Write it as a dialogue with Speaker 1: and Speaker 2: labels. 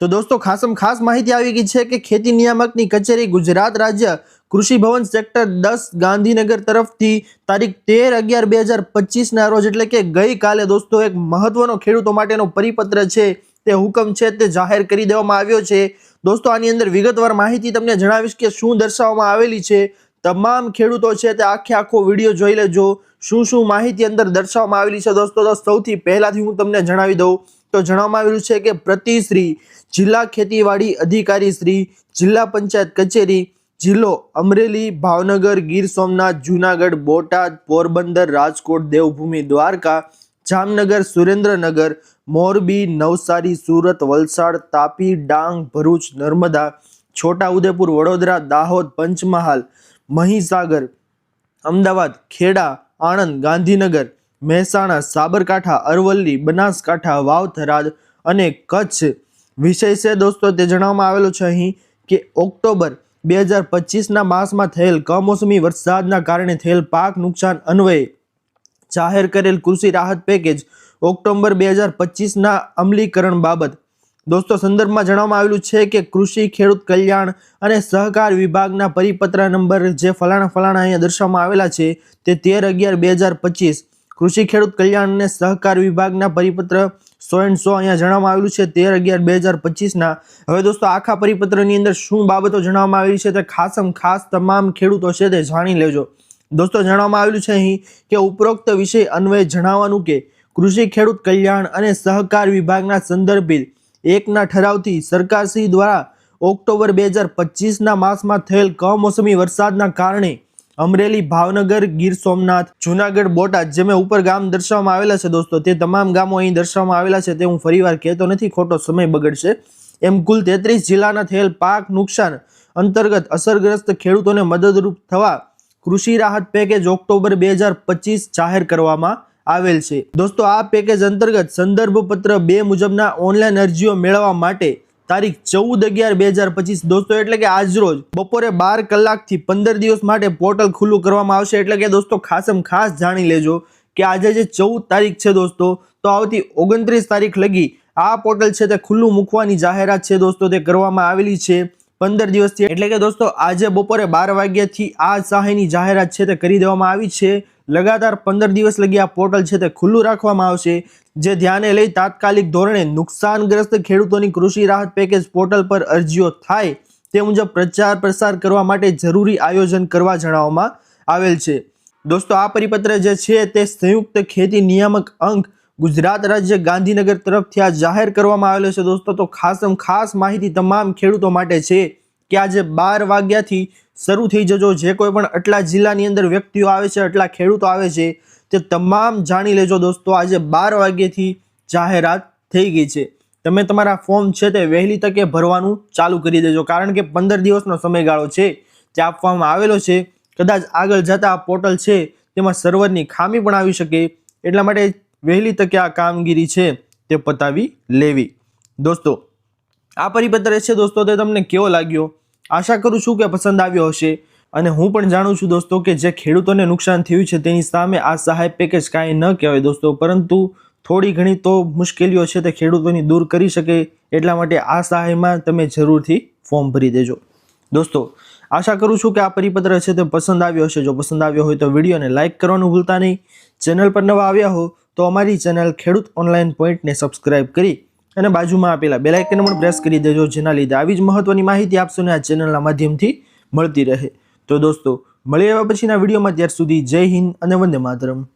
Speaker 1: તો દોસ્તો, ખાસમ ખાસ માહિતી આવી ગઈ છે કે ખેતી નિયામકની કચેરી ગુજરાત રાજ્ય કૃષિ ભવન સેક્ટર દસ ગાંધીનગર તરફથી તારીખ તેર અગિયાર બે હજાર પચીસના રોજ, એટલે કે ગઈકાલે દોસ્તો, એક મહત્વનો ખેડૂતો માટેનો પરિપત્ર છે, તે હુકમ છે તે જાહેર કરી દેવામાં આવ્યો છે. દોસ્તો, આની અંદર વિગતવાર માહિતી તમને જણાવીશ કે શું દર્શાવવામાં આવેલી છે. તમામ ખેડૂતો છે તે આખે આખો વીડિયો જોઈ લેજો. શું શું માહિતી અંદર દર્શાવવામાં આવેલી છે દોસ્તો? તો સૌથી પહેલાંથી હું તમને જણાવી દઉં તો જણાવવામાં આવેલું છે કે પ્રતિશ્રી જિલ્લા ખેતીવાડી અધિકારી શ્રી જિલ્લા પંચાયત કચેરી જિલ્લો અમરેલી, ભાવનગર, ગીર સોમનાથ, જુનાગઢ, બોટાદ, પોરબંદર, રાજકોટ, દેવભૂમિ, દ્વારકા, જામનગર, સુરેન્દ્રનગર, મોરબી, નવસારી, સુરત, વલસાડ, તાપી, ડાંગ, ભરૂચ, નર્મદા, છોટાઉદેપુર, વડોદરા, દાહોદ, પંચમહાલ, મહીસાગર, અમદાવાદ, ખેડા, આણંદ, ગાંધીનગર મહેસાણા, સાબરકાંઠા, અરવલ્લી, બનાસકાંઠા, વાવથરાદ અને કચ્છ વિષય છે દોસ્તો, તે જણાવવામાં આવેલો છે અહીં કે ઓક્ટોબર બે હજાર પચીસના માસમાં થયેલ કમોસમી વરસાદના કારણે થયેલ પાક નુકસાન અન્વયે જાહેર કરેલ કૃષિ રાહત પેકેજ ઓક્ટોબર બે હજાર પચીસના અમલીકરણ બાબત. દોસ્તો, સંદર્ભમાં જણાવવામાં આવેલું છે કે કૃષિ, ખેડૂત કલ્યાણ અને સહકાર વિભાગના પરિપત્ર નંબર જે ફલાણા ફલાણા અહીંયા દર્શાવવામાં આવેલા છે તે તેર અગિયાર બે હજાર પચીસ કૃષિ ખેડૂત કલ્યાણ અને સહકાર વિભાગના પરિપત્ર સો એન્ડ સો અહીંયા જણાવવામાં આવેલું છે. તેર અગિયાર બે હજાર પચીસના. હવે દોસ્તો આખા પરિપત્રની અંદર શું બાબતો જણાવવામાં આવેલી છે તે ખાસમ ખાસ તમામ ખેડૂતો છે તે જાણી લેજો. દોસ્તો જણાવવામાં આવેલું છે અહીં કે ઉપરોક્ત વિષય અન્વયે જણાવવાનું કે કૃષિ ખેડૂત કલ્યાણ અને સહકાર વિભાગના સંદર્ભિત એકના ઠરાવથી સરકારશ્રી દ્વારા ઓક્ટોબર બે હજાર પચીસના માસમાં થયેલ કમોસમી વરસાદના કારણે અમરેલી ભાવનગર ગીર સોમનાથ જુનાગઢ બોટાદ જે મેં ઉપર ગામ દર્શાવવામાં આવેલા છે દોસ્તો, તે તમામ ગામો અહીં દર્શાવવામાં આવેલા છે, તે હું ફરીવાર કહેતો નથી, ખોટો સમય બગડશે. એમ કુલ તેત્રીસ જિલ્લાના થયેલ પાક નુકસાન અંતર્ગત અસરગ્રસ્ત ખેડૂતોને મદદરૂપ થવા કૃષિ રાહત પેકેજ ઓક્ટોબર બે જાહેર કરવામાં આવેલ છે. દોસ્તો, આ પેકેજ અંતર્ગત સંદર્ભ પત્ર બે મુજબના ઓનલાઈન અરજીઓ મેળવવા માટે તારીખ ચૌદ અગિયાર બે હજાર પચીસ, દોસ્તો, એટલે કે આજરોજ બપોરે બાર કલાકથી પંદર દિવસ માટે પોર્ટલ ખુલ્લું કરવામાં આવશે. એટલે કે દોસ્તો, ખાસમ ખાસ જાણી લેજો કે આજે જે ચૌદ તારીખ છે દોસ્તો, તો આવતી ઓગણત્રીસ તારીખ લગી આ પોર્ટલ છે તે ખુલ્લું મૂકવાની જાહેરાત છે દોસ્તો, તે કરવામાં આવેલી છે પંદર દિવસથી. એટલે કે દોસ્તો, આજે બપોરે બાર વાગ્યાથી આ સહાયની જાહેરાત છે તે કરી દેવામાં આવી છે. લગાતાર પંદર દિવસ લગી આ પોર્ટલ છે તે ખુલ્લું રાખવામાં આવશે. જે ધ્યાને લઈ તાત્કાલિક ધોરણે નુકસાનગ્રસ્ત ખેડૂતોની કૃષિ રાહત પેકેજ પોર્ટલ પર અરજીઓ થાય તે મુજબ પ્રચાર પ્રસાર કરવા માટે જરૂરી આયોજન કરવા જણાવવામાં આવેલ છે. દોસ્તો, આ પરિપત્ર જે છે તે સંયુક્ત ખેતી નિયામક અંક ગુજરાત રાજ્ય ગાંધીનગર તરફથી આ જાહેર કરવામાં આવેલો છે. દોસ્તો, તો ખાસમ ખાસ માહિતી તમામ ખેડૂતો માટે છે કે આજે બાર વાગ્યાથી શરૂ થઈ જજો. જે કોઈ પણ આટલા જિલ્લાની અંદર વ્યક્તિઓ આવે છે આટલા ખેડૂતો આવે છે તે તમામ જાણી લેજો દોસ્તો, આજે બાર વાગ્યાથી જાહેરાત થઈ ગઈ છે. તમે તમારા ફોર્મ છે તે વહેલી તકે ભરવાનું ચાલુ કરી દેજો, કારણ કે પંદર દિવસનો સમયગાળો છે તે આપવામાં આવેલો છે. કદાચ આગળ જતા આ પોર્ટલ છે તેમાં સર્વરની ખામી પણ આવી શકે, એટલા માટે વહેલી તકે આ કામગીરી છે તે પતાવી લેવી. દોસ્તો, આ પરિપત્ર છે દોસ્તો, તે તમને કેવો લાગ્યો? આશા કરું છું કે પસંદ આવ્યો હશે. અને હું પણ જાણું છું દોસ્તો કે જે ખેડૂતોને નુકસાન થયું છે તેની સામે આ સહાય પેકેજ કાંઈ ન કહેવાય દોસ્તો, પરંતુ થોડી ઘણી તો મુશ્કેલીઓ છે તે ખેડૂતોની દૂર કરી શકે એટલા માટે આ સહાયમાં તમે જરૂરથી ફોર્મ ભરી દેજો. દોસ્તો, આશા કરું છું કે આ પરિપત્ર છે તે પસંદ આવ્યો હશે. જો પસંદ આવ્યો હોય તો વિડીયોને લાઇક કરવાનું ભૂલતા નહીં. ચેનલ પર નવા આવ્યા હો તો અમારી ચેનલ ખેડૂત ઓનલાઈન પોઈન્ટને સબસ્ક્રાઇબ કરી અને બાજુમાં આપેલા બેલ આઇકન પણ પ્રેસ કરી દેજો, જેના લીધે આવી જ મહત્વની માહિતી આપશો ને આ ચેનલના માધ્યમથી મળતી રહે. તો દોસ્તો મળી આવ્યા પછીના વિડીયોમાં ત્યાર સુધી જય હિન્દ અને વંદે માતરમ.